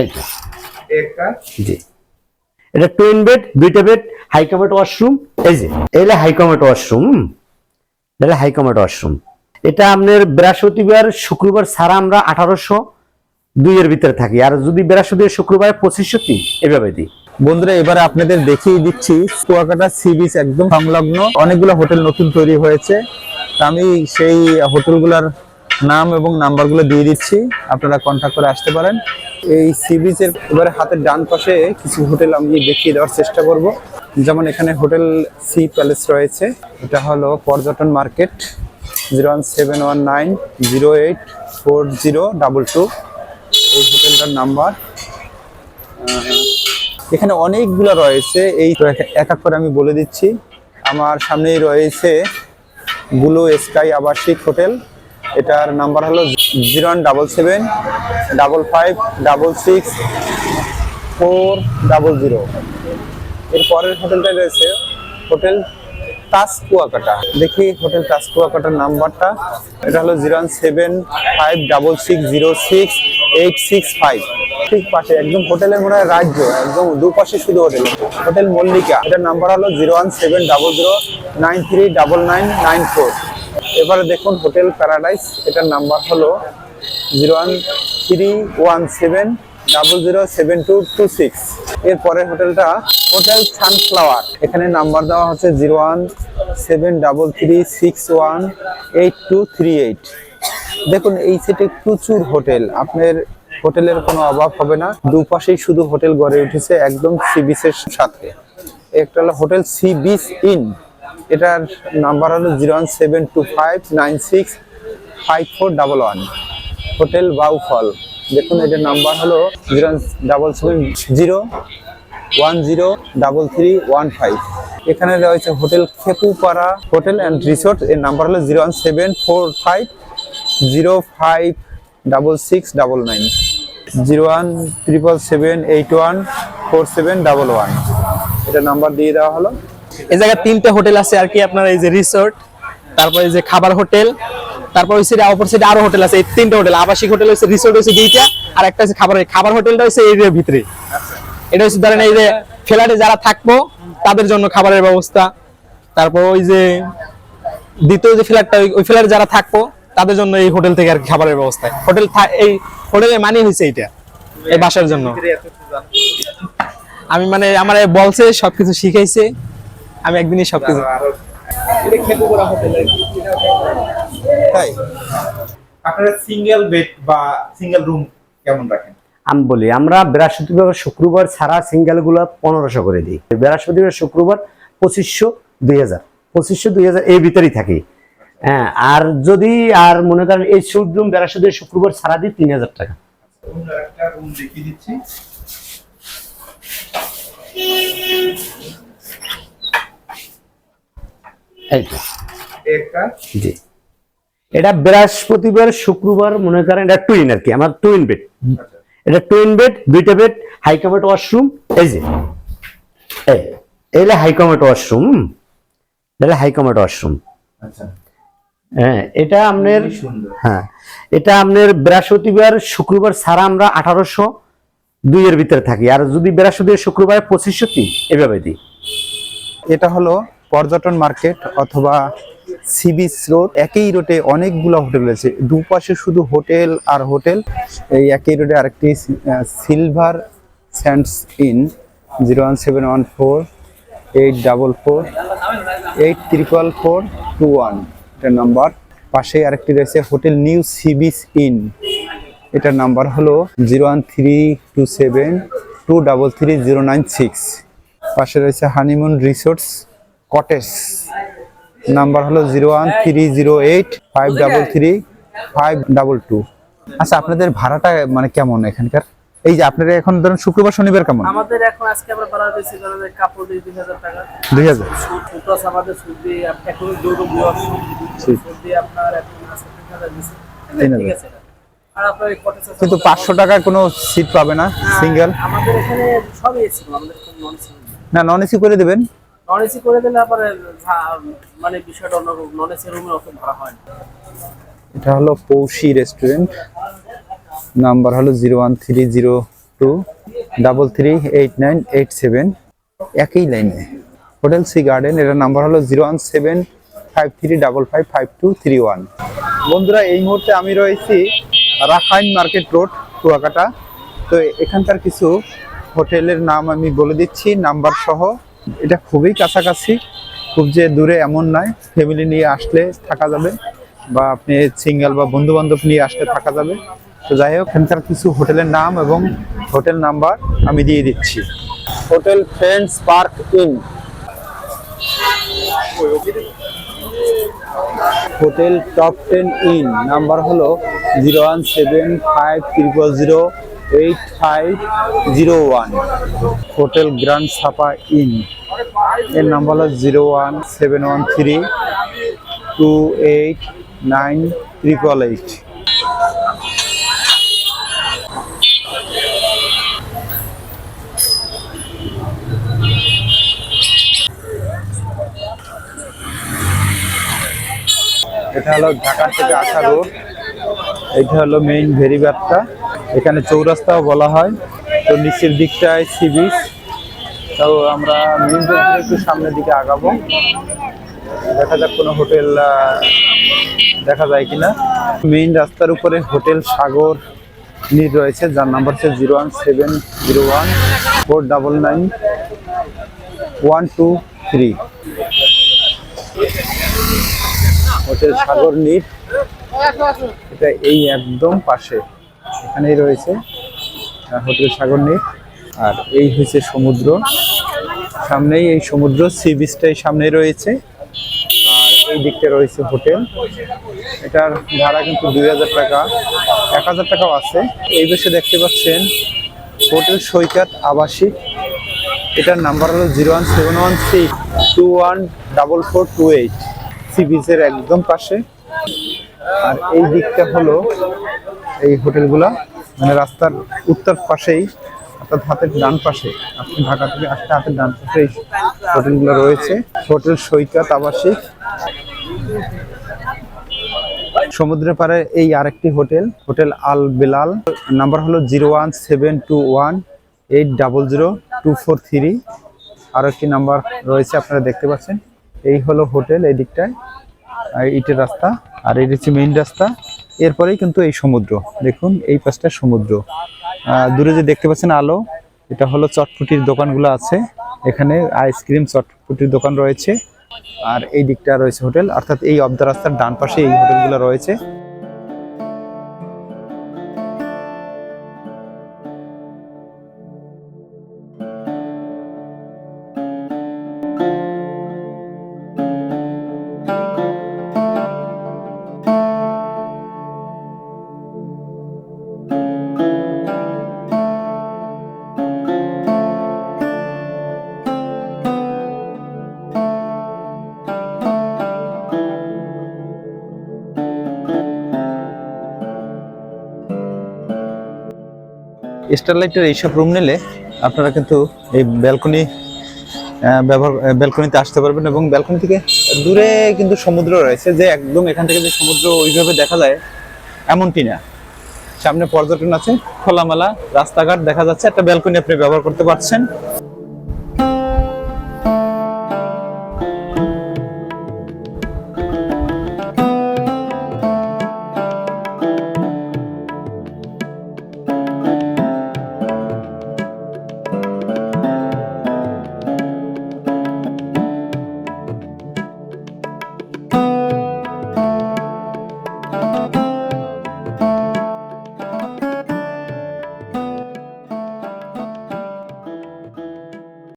এই একটা। জি। এটা টুইন বেড দুইটা বেড হাই কমেট ওয়াশরুম এই যে। এলে হাই কমেট ওয়াশরুম এটা হাই কমেট ওয়াশরুম এটা আপনার বৃহস্পতিবার শুক্রবার ছাড়া আমরা আঠারোশো দুইয়ের ভিতরে থাকি। আর যদি বৃহস্পতিবার শুক্রবার পঁচিশশো তিন এভাবে দিই। বন্ধুরা এবারে আপনাদের দেখিয়ে দিচ্ছি কুয়াকাটা সি বিচ একদম সংলগ্ন অনেকগুলো হোটেল নতুন তৈরি হয়েছে। তা আমি সেই হোটেলগুলোর নাম এবং নাম্বারগুলো দিয়ে দিচ্ছি। আপনারা কন্ট্যাক্ট করে আসতে পারেন। এই সি বিচের এবারে হাতের ডান পাশে কিছু হোটেল আমি দেখিয়ে দেওয়ার চেষ্টা করব। যেমন এখানে হোটেল সি প্যালেস রয়েছে। এটা হলো পর্যটন market. Zero one seven one nine zero eight four zero double two এই হোটেলটার নাম্বার। এখানে অনেকগুলো রয়েছে। এই এক এক করে আমি বলে দিচ্ছি। আমার সামনেই রয়েছে ব্লু স্কাই আবাসিক হোটেল। এটার নাম্বার হলো zero one double seven, double five, double six, four double zero. এর পরের হোটেলটা রয়েছে হোটেল তাস কুয়াকাটা দেখি হোটেল তাস কুয়াকাটার নাম্বারটা। এটা হলো zero one seven, five double six, zero six, eight six five. ঠিক পাশে একদম হোটেলের মনে হয় রাজ্য, একদম দুপাশে শুধু হোটেল। হোটেল মল্লিকা। এটার নাম্বার হলো zero one seven, double zero, nine three double nine nine four. এবারে দেখুন হোটেল প্যারাডাইস, এটার নাম্বার হলো zero one three one seven double zero seven two two six. এর পরের হোটেলটা হোটেল সানফ্লাওয়ার, এখানে নাম্বার দেওয়া হচ্ছে zero one seven double three six one eight two three eight. দেখুন, এই সেটে প্রচুর হোটেল, আপনার হোটেলের কোনো অভাব হবে না। দুপাশেই শুধু হোটেল গড়ে উঠেছে একদম সি বিচের সাথে। একটা হলো হোটেল সি বিচ ইন। এটার নাম্বার হলো zero one seven two five nine six five four double one. Hotel Bauphal. দেখুন, এটার নাম্বার হলো zero double seven zero one zero double three one five. এখানে রয়েছে hotel Khepupara hotel and resort. এর number হলো zero one seven four five zero five double six double nine. Zero one triple seven eight one four seven double one. এটা number দিয়ে দেওয়া হলো। এই জায়গায় তিনটে হোটেল আছে আর কি আপনার এই যে রিসোর্ট তারপর এই যে খাবার হোটেল, তারপর ওই সাইডে অপর সাইডে আরও হোটেল আছে, এই তিনটে হোটেল, আবাসিক হোটেল হচ্ছে রিসোর্ট হচ্ছে দুইটা, আর একটা হচ্ছে খাবার খাবার হোটেলটা হচ্ছে এরিয়ার ভিতরে। এটা হচ্ছে ধরেন এই যে ফ্ল্যাটে যারা থাকব, তাদের জন্য খাবারের ব্যবস্থা। তারপর ওই যে দ্বিতীয় যে ফ্ল্যাটটা ওই ফ্ল্যাটে যারা থাকব, তাদের জন্য এই হোটেল থেকে আর খাবারের ব্যবস্থা। হোটেল এই হোটেলের মানি হয়েছে এইটা, এই বাসার জন্য। আমি মানে আমার বলছে, সবকিছু শিখাইছে। আমি একদিনই সবকিছু তাই? আপনারা সিঙ্গেল বেড বা সিঙ্গেল রুম কেমন রাখেন? আমি বলি আমরা বৃহস্পতিবার শুক্রবার ছাড়া সিঙ্গেলগুলো পনেরোশো করে দিই। বৃহস্পতিবার শুক্রবার পঁচিশশো দুই হাজার। পঁচিশশো দুই হাজার এই ভিতরেই থাকি। হ্যাঁ আর যদি আর মনে করেন এই সুদ রুম বৃহস্পতিবার শুক্রবার ছাড়া দিই তিন হাজার টাকা। রুম দেখিয়ে দিচ্ছি। জি। এটা বৃহস্পতিবার শুক্রবার মনে করেন এটা টুইন আর কি আমার টুইন বেড এটা টুইন বেড দুইটা বেড হাই কমেট ওয়াশরুম এই যে। এই এইলে হাই কমেট ওয়াশরুম এটা হাই কমেট ওয়াশরুম আচ্ছা। হ্যাঁ এটা আপনার হ্যাঁ এটা আপনার বৃহস্পতিবার শুক্রবার ছাড়া আমরা আঠারোশো দুইয়ের ভিতরে থাকি। আর যদি বৃহস্পতিবার শুক্রবার পঁচিশশো তিন এভাবে দিই। এটা হলো পর্যটন মার্কেট অথবা সি বিচ রোড, একই রোডে অনেকগুলো হোটেল রয়েছে। দুপাশে শুধু হোটেল আর হোটেল, এই একই রোডে আরেকটি silver sands inn zero one seven one four eight double four eight triple four two one, এটার নাম্বার। পাশে আরেকটি রয়েছে hotel new sea beach inn, এটার নাম্বার হলো zero one three two seven two double three zero nine six. পাশে রয়েছে honeymoon resorts cottage. Number হলো zero one three zero eight five double three five double two. আচ্ছা আপনাদের ভাড়াটা মানে কেমন এখানকার? এই যে আপনারা এখন ধরুন শুক্রবার শনিবার কেমন? আমাদের এখন আজকে আমরা ভাড়া দিয়েছি ধরেন কাপড় দিয়ে দুই হাজার টাকা। দুই হাজার? সুদ প্লাস আমাদের সুদ দিয়ে এখন যৌথ বিভাগ সুদ সুদ দিয়ে আপনার এখন আছে তিন হাজার দিচ্ছি তিন হাজার। ঠিক আছে। আর আপনার কটেজ কিন্তু আমাদের পাঁচশো টাকার কোনো সিট পাবে না হ্যাঁ, সিঙ্গেল আমাদের এখানে সবই এসি আমাদের নন এসি না নন এসি করে দেবেন। নন এসি করে দিলে আবার মানে বিষয়টা অন্য নন এসি রুমে অত ভাড়া হয় না। এটা হলো পৌষি রেস্টুরেন্ট নাম্বার হলো zero one three zero two double three eight nine eight seven একই লাইনে হোটেল সি গার্ডেন এটার নাম্বার হলো zero one seven five three double five five two three one বন্ধুরা, এই মুহূর্তে আমি রয়েছি রাখাইন মার্কেট রোড, কুয়াকাটা। তো এখানকার কিছু হোটেলের নাম আমি বলে দিচ্ছি, নাম্বার সহ। এটা খুবই কাছাকাছি, খুব যে দূরে এমন নয়। ফ্যামিলি নিয়ে আসলে থাকা যাবে বা আপনি সিঙ্গেল বা বন্ধু বান্ধব নিয়ে আসলে থাকা যাবে। তো যাই হোক, এখানকার কিছু হোটেলের নাম এবং হোটেল নাম্বার আমি দিয়ে দিচ্ছি। Hotel friends park inn. Hotel top ten inn. Number হলো zero one seven five triple zero eight five zero one hotel grand Sapa inn এর নাম্বার হলো zero one seven one three two eight nine triple eight এটা হলো ঢাকা থেকে আসা road. এটা হলো main ভেরিবারটা এখানে চৌরাস্তাও বলা হয়। তো নিচের দিকটায় সি বিচ তো আমরা রোড একটু সামনের দিকে আগাবো। দেখা যাক কোনো হোটেল দেখা যায় কিনা। মেইন রাস্তার উপরে হোটেল সাগর নীর রয়েছে, যার নাম্বার হচ্ছে zero one seven zero one four double nine one two three hotel Sagar Neer. এটা এই একদম পাশে। এখানেই রয়েছে হোটেল সাগর নীর আর এই হচ্ছে সমুদ্র। সামনেই এই সমুদ্র, সি বিচটাই সামনে রয়েছে। আর এই দিকটা রয়েছে হোটেল। এটার ভাড়া কিন্তু দুই হাজার টাকা। এক হাজার টাকাও আছে। এই বেশে দেখতে পাচ্ছেন হোটেল সৈকত আবাসিক। এটার নাম্বার হলো zero one seven one six two one double four two eight. Sea বিচের একদম পাশে। আর এই দিকটা হলো এই হোটেলগুলা মানে রাস্তার উত্তর পাশেই, অর্থাৎ হাতের ডান পাশে, আপনি ঢাকা থেকে আসতে হাতের ডান পাশে এই হোটেলগুলো রয়েছে। হোটেল সৈকত আবাসিক। সমুদ্রের পাড়ে এই আরেকটি hotel hotel Al Belal. Number হলো zero one seven two one eight double zero two four three. আরও একটি নাম্বার রয়েছে, আপনারা দেখতে পাচ্ছেন। এই হলো হোটেল, এই দিকটায়। ইটের রাস্তা, আর এটি হচ্ছে মেইন রাস্তা। এরপরেই কিন্তু এই সমুদ্র। দেখুন, এই পাশটা সমুদ্র। দূরে যে দেখতে পাচ্ছেন আলো, এটা হলো চটপটির দোকানগুলো আছে। এখানে আইসক্রিম চটপটির দোকান রয়েছে। আর এই দিকটা রয়েছে হোটেল। অর্থাৎ এই অব্দ রাস্তার ডান পাশে এই হোটেলগুলো রয়েছে। স্টারলাইটের এইসব রুম নিলে আপনারা কিন্তু এই ব্যালকনি ব্যবহার ব্যালকনিতে আসতে পারবেন এবং ব্যালকনি থেকে দূরে কিন্তু সমুদ্র রয়েছে যে একদম এখান থেকে যে সমুদ্র ওইভাবে দেখা যায় এমনটি না। সামনে পর্যটন আছে, খোলামেলা রাস্তাঘাট দেখা যাচ্ছে, একটা ব্যালকনি আপনি ব্যবহার করতে পারছেন।